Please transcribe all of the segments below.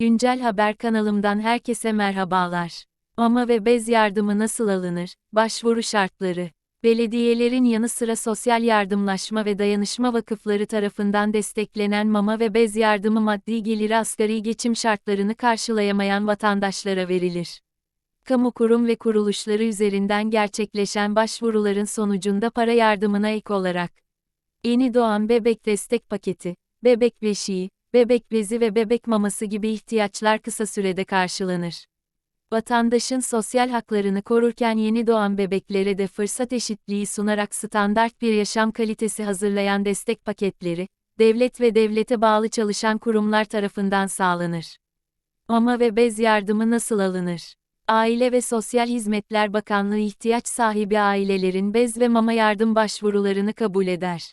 Güncel Haber kanalımdan herkese merhabalar. Mama ve bez yardımı nasıl alınır? Başvuru şartları. Belediyelerin yanı sıra sosyal yardımlaşma ve dayanışma vakıfları tarafından desteklenen mama ve bez yardımı maddi geliri asgari geçim şartlarını karşılayamayan vatandaşlara verilir. Kamu kurum ve kuruluşları üzerinden gerçekleşen başvuruların sonucunda para yardımına ek olarak Yeni doğan bebek destek paketi, bebek beşiği, bebek bezi ve bebek maması gibi ihtiyaçlar kısa sürede karşılanır. Vatandaşın sosyal haklarını korurken yeni doğan bebeklere de fırsat eşitliği sunarak standart bir yaşam kalitesi hazırlayan destek paketleri, devlet ve devlete bağlı çalışan kurumlar tarafından sağlanır. Mama ve bez yardımı nasıl alınır? Aile ve Sosyal Hizmetler Bakanlığı ihtiyaç sahibi ailelerin bez ve mama yardım başvurularını kabul eder.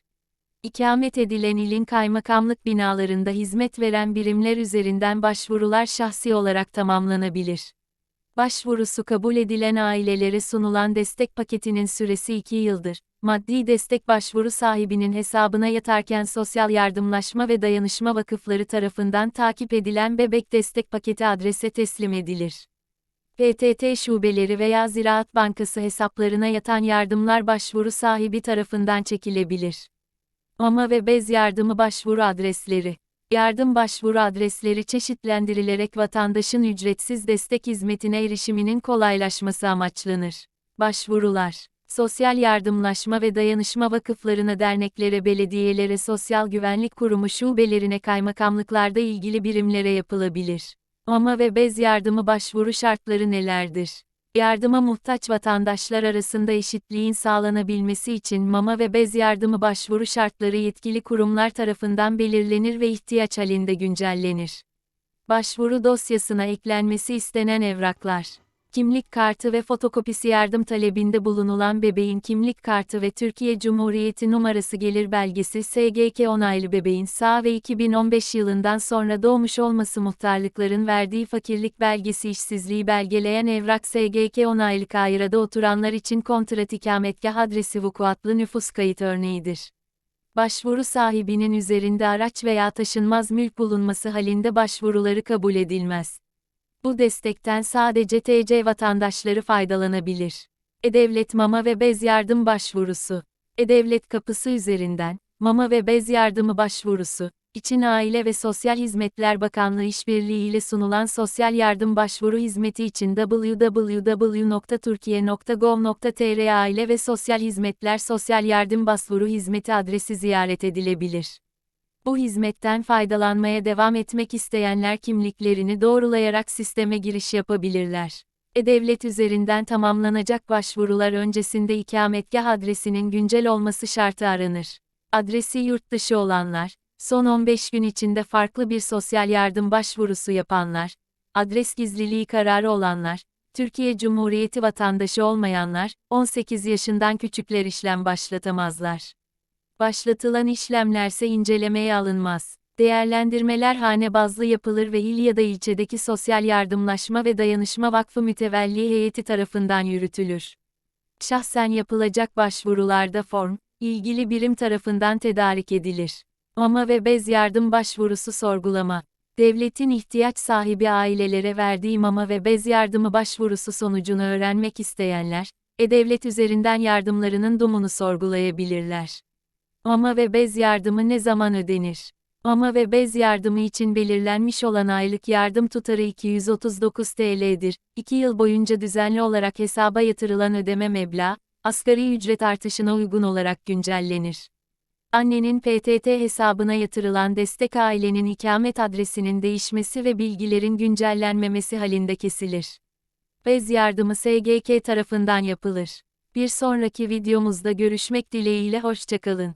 İkamet edilen ilin kaymakamlık binalarında hizmet veren birimler üzerinden başvurular şahsi olarak tamamlanabilir. Başvurusu kabul edilen ailelere sunulan destek paketinin süresi 2 yıldır. Maddi destek başvuru sahibinin hesabına yatarken Sosyal Yardımlaşma ve Dayanışma Vakıfları tarafından takip edilen bebek destek paketi adrese teslim edilir. PTT şubeleri veya Ziraat Bankası hesaplarına yatan yardımlar başvuru sahibi tarafından çekilebilir. Mama ve bez yardımı başvuru adresleri. Yardım başvuru adresleri çeşitlendirilerek vatandaşın ücretsiz destek hizmetine erişiminin kolaylaşması amaçlanır. Başvurular Sosyal Yardımlaşma ve Dayanışma Vakıflarına, derneklere, belediyelere, Sosyal Güvenlik Kurumu şubelerine, kaymakamlıklarda ilgili birimlere yapılabilir. Mama ve bez yardımı başvuru şartları nelerdir? Yardıma muhtaç vatandaşlar arasında eşitliğin sağlanabilmesi için mama ve bez yardımı başvuru şartları yetkili kurumlar tarafından belirlenir ve ihtiyaç halinde güncellenir. Başvuru dosyasına eklenmesi istenen evraklar kimlik kartı ve fotokopisi yardım talebinde bulunulan bebeğin kimlik kartı ve Türkiye Cumhuriyeti numarası gelir belgesi SGK onaylı bebeğin sağ ve 2015 yılından sonra doğmuş olması muhtarlıkların verdiği fakirlik belgesi işsizliği belgeleyen evrak SGK onaylı Kayra'da oturanlar için kontrat ikametgah adresi vukuatlı nüfus kayıt örneğidir. Başvuru sahibinin üzerinde araç veya taşınmaz mülk bulunması halinde başvuruları kabul edilmez. Bu destekten sadece TC vatandaşları faydalanabilir. E-Devlet Mama ve Bez Yardım Başvurusu E-Devlet kapısı üzerinden, mama ve bez yardımı başvurusu, için Aile ve Sosyal Hizmetler Bakanlığı işbirliği ile sunulan sosyal yardım başvuru hizmeti için www.turkiye.gov.tr Aile ve Sosyal Hizmetler Sosyal Yardım Başvuru Hizmeti adresi ziyaret edilebilir. Bu hizmetten faydalanmaya devam etmek isteyenler kimliklerini doğrulayarak sisteme giriş yapabilirler. E-Devlet üzerinden tamamlanacak başvurular öncesinde ikametgah adresinin güncel olması şartı aranır. Adresi yurt dışı olanlar, son 15 gün içinde farklı bir sosyal yardım başvurusu yapanlar, adres gizliliği kararı olanlar, Türkiye Cumhuriyeti vatandaşı olmayanlar, 18 yaşından küçükler işlem başlatamazlar. Başlatılan işlemlerse incelemeye alınmaz. Değerlendirmeler hane bazlı yapılır ve il ya da ilçedeki Sosyal Yardımlaşma ve Dayanışma Vakfı Mütevelli Heyeti tarafından yürütülür. Şahsen yapılacak başvurularda form, ilgili birim tarafından tedarik edilir. Mama ve bez yardım başvurusu sorgulama. Devletin ihtiyaç sahibi ailelere verdiği mama ve bez yardımı başvurusu sonucunu öğrenmek isteyenler, e-devlet üzerinden yardımlarının dumunu sorgulayabilirler. Mama ve bez yardımı ne zaman ödenir? Mama ve bez yardımı için belirlenmiş olan aylık yardım tutarı 239 TL'dir. 2 yıl boyunca düzenli olarak hesaba yatırılan ödeme meblağı, asgari ücret artışına uygun olarak güncellenir. Annenin PTT hesabına yatırılan destek ailenin ikamet adresinin değişmesi ve bilgilerin güncellenmemesi halinde kesilir. Bez yardımı SGK tarafından yapılır. Bir sonraki videomuzda görüşmek dileğiyle hoşçakalın.